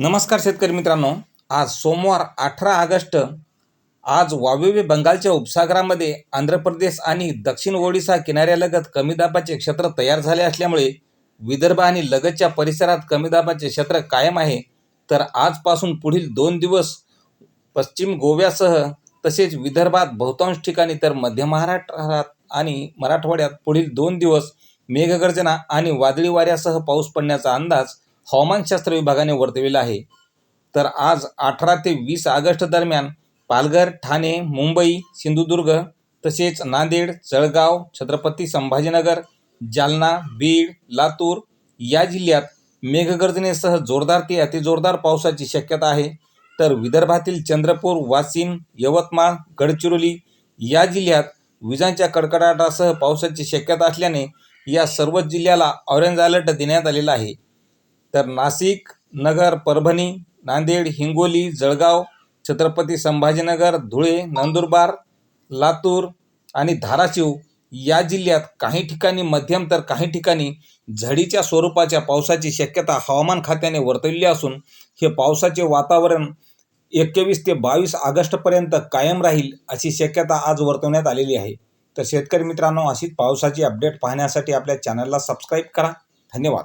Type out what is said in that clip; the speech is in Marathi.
नमस्कार शेतकरी मित्रांनो. आज सोमवार अठरा ऑगस्ट आज वायव्य बंगालच्या उपसागरामध्ये आंध्र प्रदेश आणि दक्षिण ओडिसा किनाऱ्यालगत कमी दाबाचे क्षेत्र तयार झाले असल्यामुळे विदर्भ आणि लगतच्या परिसरात कमी दाबाचे क्षेत्र कायम आहे. तर आजपासून पुढील दोन दिवस पश्चिम गोव्यासह तसेच विदर्भात बहुतांश ठिकाणी तर मध्य महाराष्ट्रात आणि मराठवाड्यात पुढील दोन दिवस मेघगर्जना आणि वादळी वाऱ्यासह पाऊस पडण्याचा अंदाज हवामानशास्त्र विभागाने वर्तविला आहे. तर आज अठरा ते वीस ऑगस्ट दरम्यान पालघर ठाणे मुंबई सिंधुदुर्ग तसेच नांदेड जळगाव छत्रपती संभाजीनगर जालना बीड लातूर या जिल्ह्यात मेघगर्जनेसह जोरदार ते अतिजोरदार पावसाची शक्यता आहे. तर विदर्भातील चंद्रपूर वाशिम यवतमाळ गडचिरोली या जिल्ह्यात विजांच्या कडकडाटासह पावसाची शक्यता असल्याने या सर्वच जिल्ह्याला ऑरेंज अलर्ट देण्यात आलेला आहे. तर नाशिक नगर परभणी नांदेड हिंगोली जळगाव छत्रपती संभाजीनगर धुळे नंदुरबार लातूर आणि धाराशिव या जिल्ह्यात काही ठिकाणी मध्यम तर काही ठिकाणी झडीच्या स्वरूपाच्या पावसाची शक्यता हवामान खात्याने वर्तवली असून हे पावसाचे वातावरण एकवीस ते बावीस ऑगस्टपर्यंत कायम राहील अशी शक्यता आज वर्तवण्यात आलेली आहे. तर शेतकरी मित्रांनो अशीच पावसाची अपडेट पाहण्यासाठी आपल्या चॅनलला सबस्क्राईब करा. धन्यवाद.